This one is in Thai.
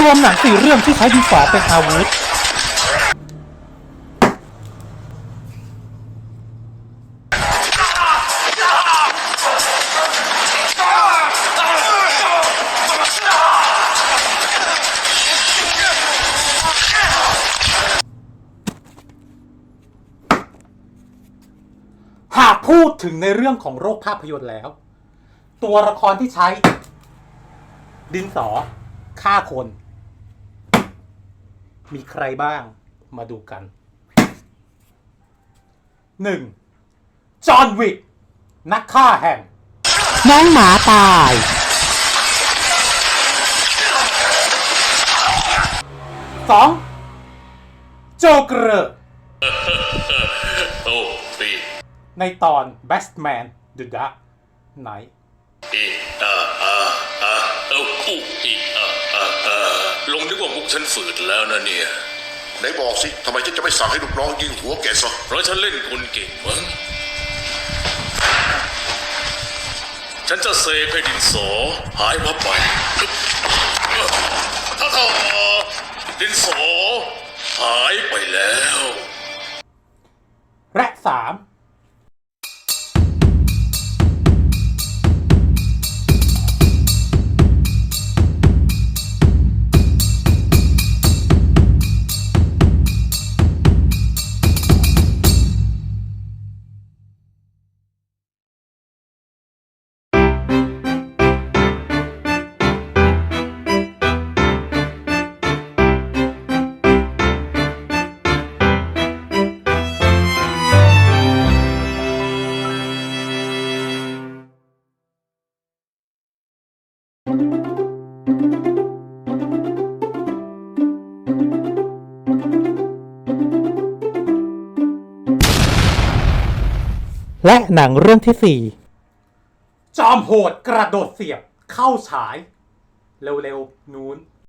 รวมหนังสี่เรื่องที่ใช้ดินสอเป็นอาวุธหากพูดถึงในเรื่องของโรคภาพยนตร์แล้ว ตัวละครที่ใช้ ดินสอฆ่าคน มีใครบ้างมาดูกัน 1. จอห์นวิก นักฆ่าแห่ง น้องหมาตาย 2. โจเกอร์โอ้ปีในตอน Best Man The Dark Knight อี ฉันฝืดแล้วนะเนี่ย ไหนบอกสิทำไมฉันจะไม่สั่งให้ลูกน้องยิงหัวแกซะเพราะฉันเล่นคนเก่งมั้งฉันจะเซฟให้ดินสอหายวับไปถ้าทอดินสอหายไปแล้ว และหนังเรื่องที่4จอมโหดกระโดดเสียบเข้าฉาย เร็วๆ นู้น